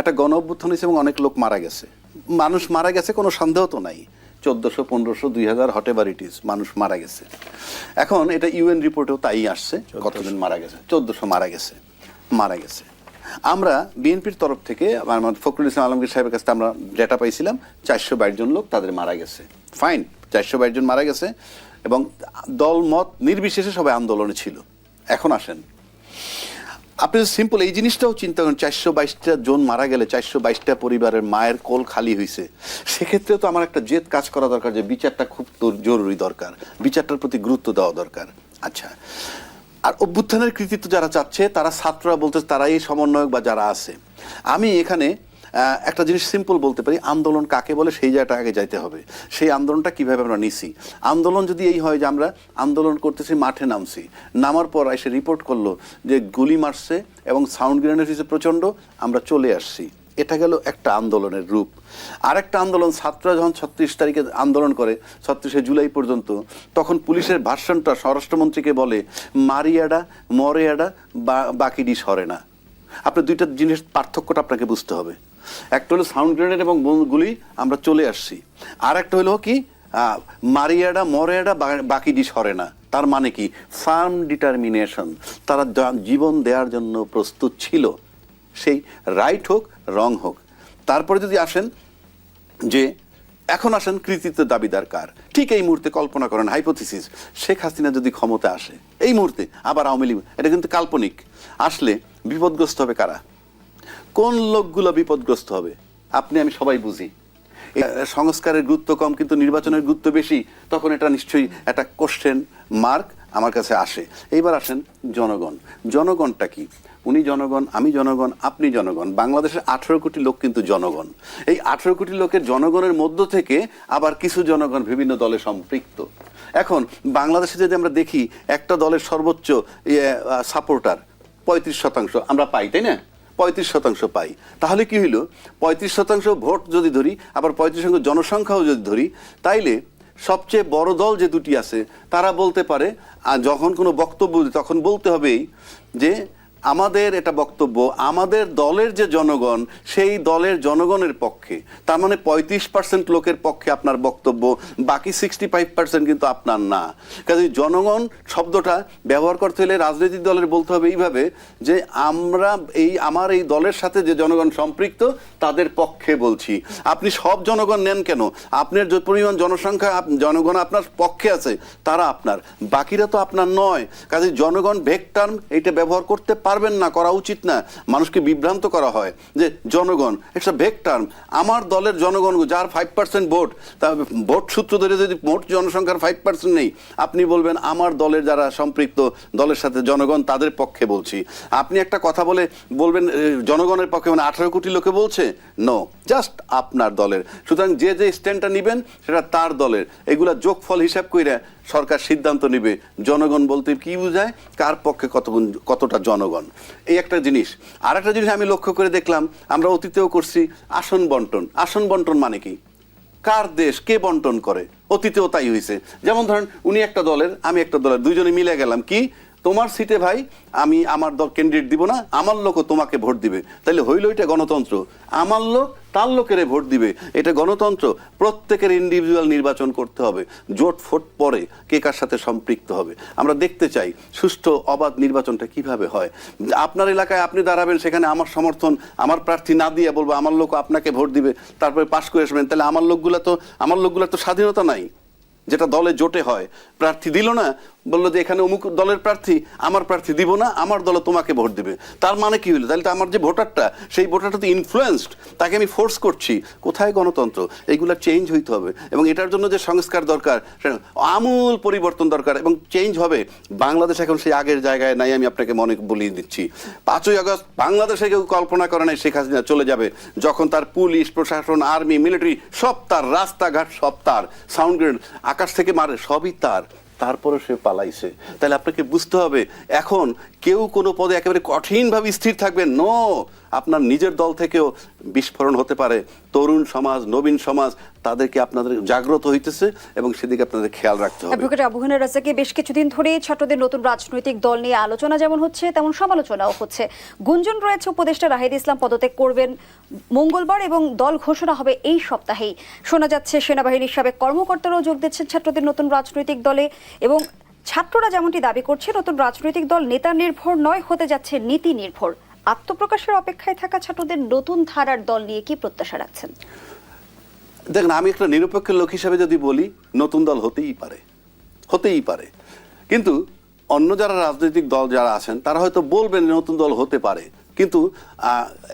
একটা গণ অভ্যুত্থান হয়েছে এবং অনেক লোক মারা গেছে। মানুষ মারা গেছে কোনো সন্দেহ তো নাই। চোদ্দোশো পনেরোশো দুই হাজার হটেবার ইট ইজ মানুষ মারা গেছে। এখন এটা ইউএন রিপোর্টেও তাই আসছে কতজন মারা গেছে? চোদ্দোশো মারা গেছে মারা গেছে। আমরা বিএনপির তরফ থেকে আমার ফখরুল ইসলাম আলমগীর সাহেবের কাছে আমরা ডেটা পাইছিলাম চারশো বাইশ জন লোক তাদের মারা গেছে। ফাইন চারশো বাইশ জন মারা গেছে এবং দল মত নির্বিশেষে সবাই আন্দোলনে ছিল। এখন আসেন আপনি সিম্পল এই জিনিসটাও চিন্তা করেন, চারশো বাইশটা জন মারা গেলে চারশো বাইশটা পরিবারের মায়ের কোল খালি হয়েছে সেক্ষেত্রে তো আমার একটা জেদ কাজ করা দরকার যে বিচারটা খুব জরুরি দরকার, বিচারটার প্রতি গুরুত্ব দেওয়া দরকার। আচ্ছা আর অভ্যুত্থানের কৃতিত্ব যারা চাচ্ছে, তারা ছাত্ররা বলতে তারাই সমন্বয়ক বা যারা আছে। আমি এখানে একটা জিনিস সিম্পল বলতে পারি, আন্দোলন কাকে বলে সেই জায়গাটা আগে যাইতে হবে। সেই আন্দোলনটা কীভাবে আমরা নিছি? আন্দোলন যদি এই হয় যে আমরা আন্দোলন করতেছি, মাঠে নামছি, নামার পর এসে রিপোর্ট করল যে গুলি মারছে এবং সাউন্ড গ্রেনেড হয়েছে প্রচণ্ড, আমরা চলে আসছি। এটা গেল একটা আন্দোলনের রূপ। আরেকটা আন্দোলন, ছাত্ররা যখন ছত্রিশ তারিখে আন্দোলন করে, ছত্রিশে জুলাই পর্যন্ত, তখন পুলিশের ভাষণটা স্বরাষ্ট্রমন্ত্রীকে বলে, মারিয়াডা, মরেয়াডা, বা, বাকি ডিস হরে না। আপনার দুইটা জিনিস পার্থক্যটা আপনাকে বুঝতে হবে। একটা হলো সাউন্ড গ্রেনেড এবং গুলি আমরা চলে আসছি। আর একটা হলো কি মারিয়াডা, মরেয়াডা বা- বাকি ডিস হরে না। তার মানে কি, ফার্ম ডিটারমিনেশন, তারা জীবন দেওয়ার জন্য প্রস্তুত ছিল। সেই রাইট হোক, রং হোক। তারপরে যদি আসেন, যে এখন আসেন কৃতিত্ব দাবিদার কার? ঠিক এই মুহূর্তে কল্পনা করেন, হাইপোথিসিস, শেখ হাসিনা যদি ক্ষমতা আসে, এই মুহূর্তে আবার আওয়ামী লীগ, এটা কিন্তু কাল্পনিক। আসলে বিপদগ্রস্ত হবে কারা? কোন লোকগুলো বিপদগ্রস্ত হবে? আপনি, আমি সবাই বুঝি। সংস্কারের গুরুত্ব কম, কিন্তু নির্বাচনের গুরুত্ব বেশি, তখন এটা নিশ্চয়ই একটা কোশ্চেন মার্ক আমার কাছে আসে। এইবার আসেন জনগণ। জনগণটা কি? উনি জনগণ, আমি জনগণ, আপনি জনগণ। বাংলাদেশের আঠেরো কোটি লোক কিন্তু জনগণ। এই আঠেরো কোটি লোকের জনগণের মধ্য থেকে আবার কিছু জনগণ বিভিন্ন দলে সম্পৃক্ত। এখন, বাংলাদেশে যদি আমরা দেখি, একটা দলের সর্বোচ্চ সাপোর্টার পঁয়ত্রিশ শতাংশ, আমরা পাই, তাই না? পঁয়ত্রিশ শতাংশ পাই। তাহলে কি হইল? পঁয়ত্রিশ শতাংশ ভোট যদি ধরি, আবার পঁয়ত্রিশ শতাংশ জনসংখ্যাও যদি ধরি, তাইলে সবচেয়ে বড় দল যে দুটি আছে, তারা বলতে পারে আর যখন কোনো বক্তব্য তখন বলতে হবেই যে আমাদের এটা বক্তব্য, আমাদের দলের যে জনগণ, সেই দলের জনগণের পক্ষে। তার মানে পঁয়ত্রিশ পার্সেন্ট লোকের পক্ষে আপনার বক্তব্য, বাকি সিক্সটি ফাইভ পার্সেন্ট কিন্তু আপনার না। কাজে জনগণ শব্দটা ব্যবহার করতে হলে রাজনৈতিক দলের বলতে হবে এইভাবে যে আমরা এই, আমার এই দলের সাথে যে জনগণ সম্পৃক্ত, তাদের পক্ষে বলছি। আপনি সব জনগণ নেন কেন? আপনার যে পরিমাণ জনসংখ্যা জনগণ আপনার পক্ষে আছে, তারা আপনার। বাকিরা তো আপনার নয়। কাজে জনগণ ভেক টার্ম এটা ব্যবহার করতে পারবেন না, করা উচিত না। মানুষকে বিভ্রান্ত করা হয় যে, জনগণ, একটা ভেক টার্ম আমার দলের জনগণ যার ফাইভ পার্সেন্ট ভোট, তা ভোট সূত্র ধরে যদি মোট জনসংখ্যার ফাইভ পার্সেন্ট নেই, আপনি বলবেন, আমার দলের যারা সম্পৃক্ত দলের সাথে জনগণ, তাদের পক্ষে বলছি। আপনি একটা কথা বলে বলবেন জনগণের পক্ষে মানে আঠারো কোটি লোকে বলছে? নো জাস্ট আপনার দলের। সুতরাং যে যে স্ট্যান্ডটা নেবেন, সেটা তার দলের। এগুলা যোগফল হিসাব কইরা সরকার সিদ্ধান্ত নেবে। জনগণ বলতে কি বোঝায়? কার পক্ষে কত কতটা জনগণ? এই একটা জিনিস। আর একটা জিনিস আমি লক্ষ্য করে দেখলাম, আমরা অতীতেও করছি আসন বন্টন। আসন বন্টন মানে কি? কার দেশ, কে বন্টন করে? অতীতেও তাই হয়েছে যেমন ধরেন, উনি একটা দলের, আমি একটা দলের, দুইজনে মিলে গেলাম। কি? তোমার সিটে ভাই, আমি আমার ক্যান্ডিডেট দিব না, আমার লোকও তোমাকে ভোট দিবে। তাহলে হইল এটা গণতন্ত্র। আমার লোক তার লোকের ভোট দিবে। এটা গণতন্ত্র, প্রত্যেকের ইন্ডিভিজুয়াল নির্বাচন করতে হবে। জোট ফোট পরে কে কার সাথে সম্পৃক্ত হবে। আমরা দেখতে চাই সুষ্ঠু, অবাধ নির্বাচনটা কীভাবে হয়। আপনার এলাকায় আপনি দাঁড়াবেন, সেখানে আমার সমর্থন, আমার প্রার্থী না দিয়ে বলব, আমার লোক আপনাকে ভোট দিবে, তারপরে পাশ করে আসবেন। তাহলে আমার লোকগুলা তো, আমার লোকগুলা তো স্বাধীনতা নাই। যেটা দলে জোটে হয়, প্রার্থী দিল না বলল যে এখানে অমুক দলের প্রার্থী, আমার প্রার্থী দিব না, আমার দল তোমাকে ভোট দিবে। তার মানে কি হলো? তাহলে তো আমার যে ভোটারটা, সেই ভোটারটা তো ইনফ্লুয়েসড তাকে আমি ফোর্স করছি। কোথায় গণতন্ত্র? এইগুলা চেঞ্জ হইতে হবে। এবং এটার জন্য যে সংস্কার দরকার আমূল পরিবর্তন দরকার এবং চেঞ্জ হবে। বাংলাদেশ এখন সেই আগের জায়গায় নাই, আমি আপনাকে মনে বলিয়ে দিচ্ছি। পাঁচই আগস্ট, বাংলাদেশে কেউ কল্পনা করে নাই শেখ হাসিনা চলে যাবে। যখন তার পুলিশ, প্রশাসন, আর্মি মিলিটারি সব তার, রাস্তাঘাট সব তার। সাউন্ড গ্রেড আকাশ থেকে মারে, সবই তার। তারপরে সে পালাইছে। তাহলে আপনাকে বুঝতে হবে, এখন কেউ কোনো পদে একেবারে কঠিনভাবে স্থির থাকবে নো আপনার নিজের দল থেকেও বিস্ফোরণ হতে পারে। তরুণ সমাজ, নবীন সমাজ, তাদেরকে আপনাদের জাগ্রত হইতেছে এবং সেদিকে আপনাদের খেয়াল রাখতে হবে। অ্যাডভোকেট আবুহানের রাজাকে বেশ কিছুদিন ধরে ছাত্রদের নতুন রাজনৈতিক দল নিয়ে আলোচনা যেমন হচ্ছে, তেমন সমালোচনাও হচ্ছে। গুঞ্জন রয়েছে উপদেষ্টা রাহিদ ইসলাম পদত্যাগ করবেন মঙ্গলবার এবং দল ঘোষণা হবে এই সপ্তাহেই। শোনা যাচ্ছে সেনাবাহিনীর সাবেক কর্মকর্তারাও যোগ দিচ্ছেন ছাত্রদের নতুন রাজনৈতিক দলে এবং ছাত্ররা যেমনটি দাবি করছে, নতুন রাজনৈতিক দল নেতা নির্ভর নয়, হতে যাচ্ছে নীতি নির্ভর। আত্মপ্রকাশের অপেক্ষায় থাকা ছাত্রদের নতুন ধারার দল নিয়ে কি প্রত্যাশা রাখছেন? দেখেন, আমি একটা নিরপেক্ষ লোক হিসাবে যদি বলি, নতুন দল হতেই পারে। হতেই পারে। কিন্তু অন্য যারা রাজনৈতিক দল যারা আছেন, তারা হয়তো বলবেন নতুন দল হতে পারে। কিন্তু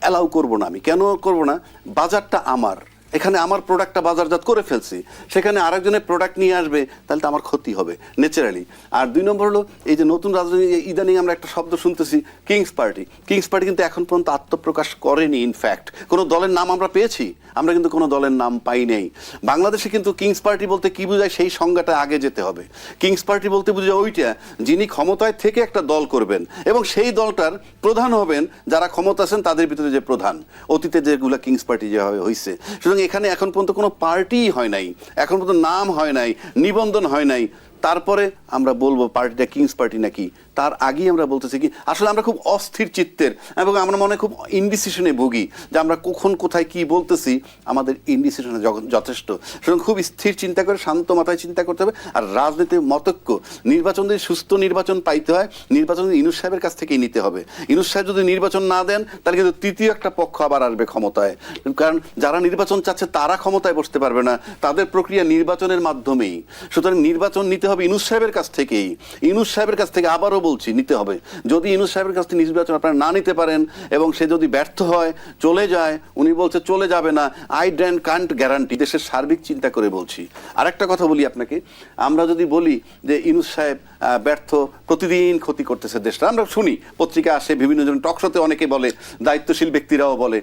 অ্যালাউ করব না আমি। কেন করব না? বাজারটা আমার। এখানে আমার প্রোডাক্টটা বাজারজাত করে ফেলছি, সেখানে আরেকজনের প্রোডাক্ট নিয়ে আসবে, তাহলে তো আমার ক্ষতি হবে ন্যাচারালি আর দুই নম্বর হলো, এই যে নতুন রাজনীতি ইদানিং আমরা একটা শব্দ শুনতেছি কিংস পার্টি কিংস পার্টি কিন্তু এখন পর্যন্ত আত্মপ্রকাশ করেনি ইনফ্যাক্ট কোনো দলের নাম আমরা পেয়েছি? আমরা কিন্তু কোনো দলের নাম পাই নেই। বাংলাদেশে কিন্তু কিংস পার্টি বলতে কি বোঝায় সেই সংজ্ঞাটা আগে যেতে হবে। কিংস পার্টি বলতে বোঝায় ওইটা, যিনি ক্ষমতায় থেকে একটা দল করবেন, এবং সেই দলটার প্রধান হবেন, যারা ক্ষমতা আছেন তাদের ভিতরে যে প্রধান, অতীতে যেগুলো কিংস পার্টি যেভাবে হয়েছে সুতরাং এখানে এখন পর্যন্ত কোনো পার্টিই হয় নাই। এখন পর্যন্ত নাম হয় নাই, নিবন্ধন হয় নাই। তারপরে আমরা বলব পার্টিটা কিংস পার্টি নাকি? তার আগেই আমরা বলতেছি কি, আসলে আমরা খুব অস্থির চিত্তের এবং আমরা মনে খুব ইনডিসিশনে ভুগি যে আমরা কখন কোথায় কি বলতেছি, আমাদের ইনডিসিশনে যথেষ্ট। সুতরাং খুব স্থির চিন্তা করে, শান্ত মাথায় চিন্তা করতে হবে আর রাজনীতির মতৈক্য। নির্বাচন যদি সুস্থ নির্বাচন পাইতে হয়, নির্বাচন ইনুস সাহেবের কাছ থেকেই নিতে হবে। ইনুস সাহেব যদি নির্বাচন না দেন, তাহলে কিন্তু তৃতীয় একটা পক্ষ আবার আসবে ক্ষমতায়। কারণ যারা নির্বাচন চাচ্ছে তারা ক্ষমতায় বসতে পারবে না, তাদের প্রক্রিয়া নির্বাচনের মাধ্যমেই। সুতরাং নির্বাচন নিতে হবে ইনুস সাহেবের কাছ থেকেই। ইনুস সাহেবের কাছ থেকে আবারও বলছি, নিতে হবে। যদি ইনুস সাহেবের কাছ থেকে নির্বাচন আপনারা না নিতে পারেন এবং সে যদি ব্যর্থ হয়, চলে যায়, উনি বলছে চলে যাবে না আই ড্যান্ড কান্ট গ্যারান্টি দেশের সার্বিক চিন্তা করে বলছি। আরেকটা কথা বলি আপনাকে। আমরা যদি বলি যে ইনুস সাহেব ব্যর্থ, প্রতিদিন ক্ষতি করতেছে দেশটা। আমরা শুনি, পত্রিকা আসে, বিভিন্ন জন টকশোতে অনেকে বলে, দায়িত্বশীল ব্যক্তিরাও বলে।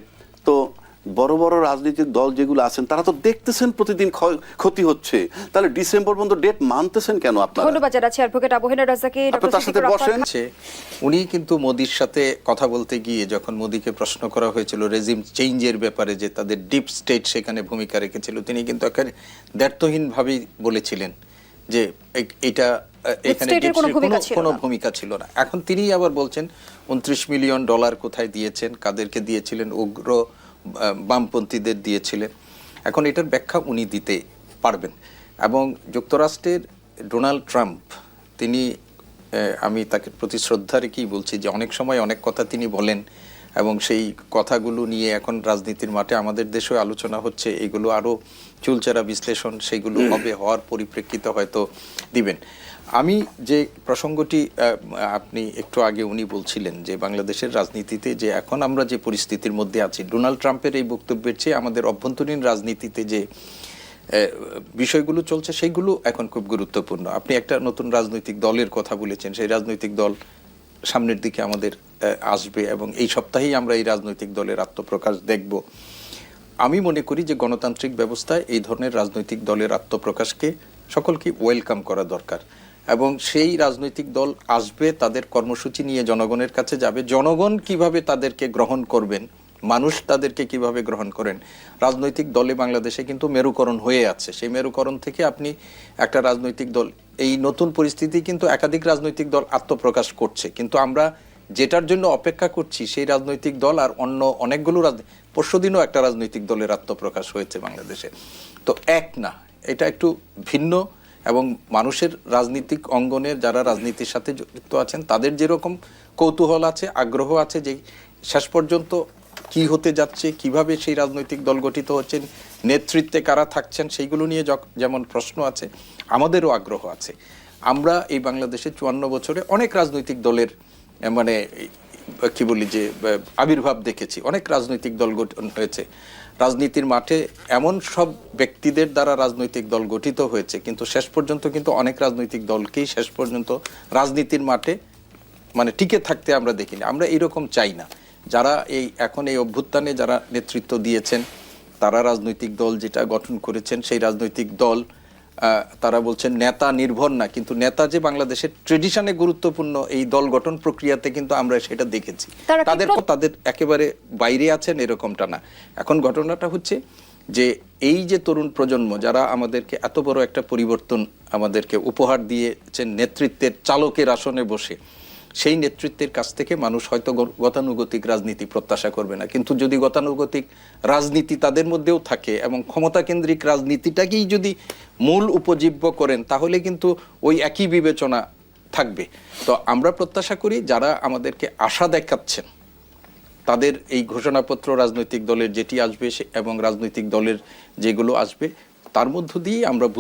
তো বড় বড় রাজনৈতিক দল যেগুলো আছেন তারা তো দেখতেছেন প্রতিদিন ক্ষতি হচ্ছে। তাহলে ডিসেম্বর পর্যন্ত ডেট মানতেছেন কেন আপনারা? ধন্যবাদ জানাচ্ছি অ্যাডভোকেট আবুহানের রাজাকে তার সাথে বসেন। উনি কিন্তু মোদির সাথে কথা বলতে গিয়ে যখন মোদিকে প্রশ্ন করা হয়েছিল রেজিম চেঞ্জের ব্যাপারে যে তাদের ডিপ স্টেট সেখানে ভূমিকা রেখেছিল তিনি কিন্তু এখানে দ্ব্যর্থহীনভাবেই বলেছিলেন যে এটা এখানে কোনো ভূমিকা ছিল না। ভূমিকা ছিল না। এখন তিনি আবার বলছেন উনত্রিশ মিলিয়ন ডলার কোথায় দিয়েছেন কাদেরকে দিয়েছিলেন উগ্র বামপন্থীদের দিয়েছিলেন। এখন এটার ব্যাখ্যা উনি দিতে পারবেন। এবং যুক্তরাষ্ট্রের ডোনাল্ড ট্রাম্প, তিনি আমি তাকে প্রতি শ্রদ্ধা রেখেই বলছি যে অনেক সময় অনেক কথা তিনি বলেন এবং সেই কথাগুলো নিয়ে এখন রাজনীতির মাঠে আমাদের দেশেও আলোচনা হচ্ছে এগুলো আরও চুলচেরা বিশ্লেষণ সেগুলো হবে হওয়ার পরিপ্রেক্ষিতে হয়তো দিবেন। আমি যে প্রসঙ্গটি আপনি একটু আগে উনি বলছিলেন যে বাংলাদেশের রাজনীতিতে যে এখন আমরা যে পরিস্থিতির মধ্যে আছি ডোনাল্ড ট্রাম্পের এই বক্তব্যের চেয়ে আমাদের অভ্যন্তরীণ রাজনীতিতে যে বিষয়গুলো চলছে সেইগুলো এখন খুব গুরুত্বপূর্ণ। আপনি একটা নতুন রাজনৈতিক দলের কথা বলেছেন সেই রাজনৈতিক দল সামনের দিকে আমাদের আসবে এবং এই সপ্তাহেই আমরা এই রাজনৈতিক দলের আত্মপ্রকাশ দেখব। আমি মনে করি যে গণতান্ত্রিক ব্যবস্থায় এই ধরনের রাজনৈতিক দলের আত্মপ্রকাশকে সকলকে ওয়েলকাম করা দরকার এবং সেই রাজনৈতিক দল আসবে, তাদের কর্মসূচি নিয়ে জনগণের কাছে যাবে। জনগণ কীভাবে তাদেরকে গ্রহণ করবেন মানুষ তাদেরকে কীভাবে গ্রহণ করেন? রাজনৈতিক দলে বাংলাদেশে কিন্তু মেরুকরণ হয়ে আছে। সেই মেরুকরণ থেকে আপনি একটা রাজনৈতিক দল, এই নতুন পরিস্থিতি কিন্তু একাধিক রাজনৈতিক দল আত্মপ্রকাশ করছে। কিন্তু আমরা যেটার জন্য অপেক্ষা করছি, সেই রাজনৈতিক দল আর অন্য অনেকগুলো পরশুদিনও একটা রাজনৈতিক দলের আত্মপ্রকাশ হয়েছে বাংলাদেশে। তো এক না, এটা একটু ভিন্ন এবং মানুষের রাজনীতিক অঙ্গনের যারা রাজনীতির সাথে যুক্ত আছেন, তাদের যেরকম কৌতূহল আছে, আগ্রহ আছে যে শেষ পর্যন্ত কি হতে যাচ্ছে, কীভাবে সেই রাজনৈতিক দল গঠিত হচ্ছেন, নেতৃত্বে কারা থাকছেন, সেইগুলো নিয়ে যেমন প্রশ্ন আছে, আমাদেরও আগ্রহ আছে। আমরা এই বাংলাদেশে চুয়ান্ন বছরে অনেক রাজনৈতিক দলের মানে কি বলি যে আবির্ভাব দেখেছি। অনেক রাজনৈতিক দল গঠন হয়েছে। রাজনীতির মাঠে এমন সব ব্যক্তিদের দ্বারা রাজনৈতিক দল গঠিত হয়েছে, কিন্তু শেষ পর্যন্ত কিন্তু অনেক রাজনৈতিক দলকেই শেষ পর্যন্ত রাজনীতির মাঠে মানে টিকে থাকতে আমরা দেখিনি। আমরা এরকম চাই না। যারা এই এখন এই অভ্যুত্থানে যারা নেতৃত্ব দিয়েছেন তারা রাজনৈতিক দল যেটা গঠন করেছেন সেই রাজনৈতিক দল তারা বলছেন নেতা নির্ভর না কিন্তু নেতা যে বাংলাদেশের ট্রেডিশনে গুরুত্বপূর্ণ এই দল গঠন প্রক্রিয়াতে কিন্তু আমরা সেটা দেখেছি। তাদের তাদের একেবারে বাইরে আছেন এরকমটা না। এখন ঘটনাটা হচ্ছে যে এই যে তরুণ প্রজন্ম যারা আমাদেরকে এত বড় একটা পরিবর্তন আমাদেরকে উপহার দিয়েছেন নেতৃত্বের চালকের আসনে বসে সেই নেতৃত্বের কাছ থেকে মানুষ হয়তো গতানুগতিক রাজনীতি প্রত্যাশা করবে না। কিন্তু যদি গতানুগতিক রাজনীতি তাদের মধ্যেও থাকে এবং ক্ষমতা কেন্দ্রিক রাজনীতিটাকেই যদি মূল উপজীব্য করেন, তাহলে কিন্তু ওই একই বিবেচনা থাকবে। তো আমরা প্রত্যাশা করি যারা আমাদেরকে আশা দেখাচ্ছেন, তাদের এই ঘোষণাপত্র রাজনৈতিক দলের যেটি আসবে এবং রাজনৈতিক দলের যেগুলো আসবে, তার মধ্য দিয়েই আমরা